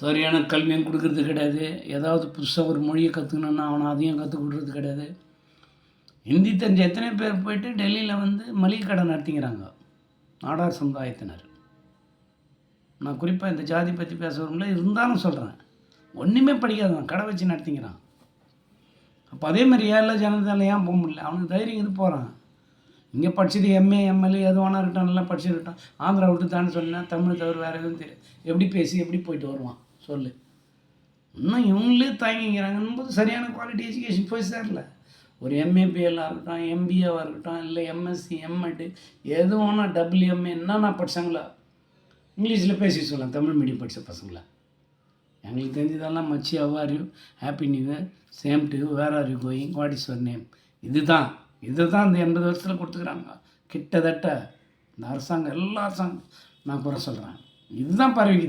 சரியான கல்வியும் கொடுக்கறது கிடையாது. ஏதாவது புதுசாக ஒரு மொழியை கற்றுக்கணுன்னா அவனை அதையும் கற்றுக் கொடுக்கறது கிடையாது. ஹிந்தி தெரிஞ்ச எத்தனை பேர் போயிட்டு டெல்லியில் வந்து மளிகை கடை நடத்திக்கிறாங்க. நாடார் சமுதாயத்தினர். நான் குறிப்பாக இந்த ஜாதி பற்றி பேசுகிறோம்ல இருந்தாலும் சொல்கிறேன் ஒன்றுமே படிக்காதவன் கடை வச்சு நடத்திக்கிறான். அப்போ அதே மாதிரி ஏழை ஜனதால ஏன் போக முடியல? அவனுக்கு தைரியம் இது போகிறான் இங்கே படிச்சது எம்ஏ எம்எல்ஏ எது வேணா இருக்கட்டும் நல்லா படிச்சுருக்கட்டும். ஆந்திரா விட்டு தான் சொன்னால் தமிழ் தவிர வேறு எதுவும் தெரியும் எப்படி பேசி எப்படி போயிட்டு வருவான்? சொல்லு. இன்னும் இவங்களே தயங்கிக்கிறாங்கன்னு போது சரியான குவாலிட்டி எஜுகேஷன் போய் சேரல. ஒரு எம்ஏபிஎல்லாக இருக்கட்டும் எம்பிஏவாக இருக்கட்டும் இல்லை எம்எஸ்சி எம்எட்டு எது வேணால் டபிள்யூஎம்ஏ என்னென்ன படிச்சாங்களோ. இங்கிலீஷில் பேசி சொல்லலாம் தமிழ் மீடியம் படித்த பசங்களா. எங்களுக்கு தெரிஞ்சதெல்லாம் மச்சி அவ்வாரியும் happy new year same to where are you going what is your name இதுதான் இதுதான் இந்த எண்பது வருஷத்தில் கொடுத்துக்கிறாங்க. கிட்டத்தட்ட இந்த அரசாங்கம் எல்லா அரசாங்கம் நான் குறை சொல்கிறேன் இதுதான் பரவிக்குது.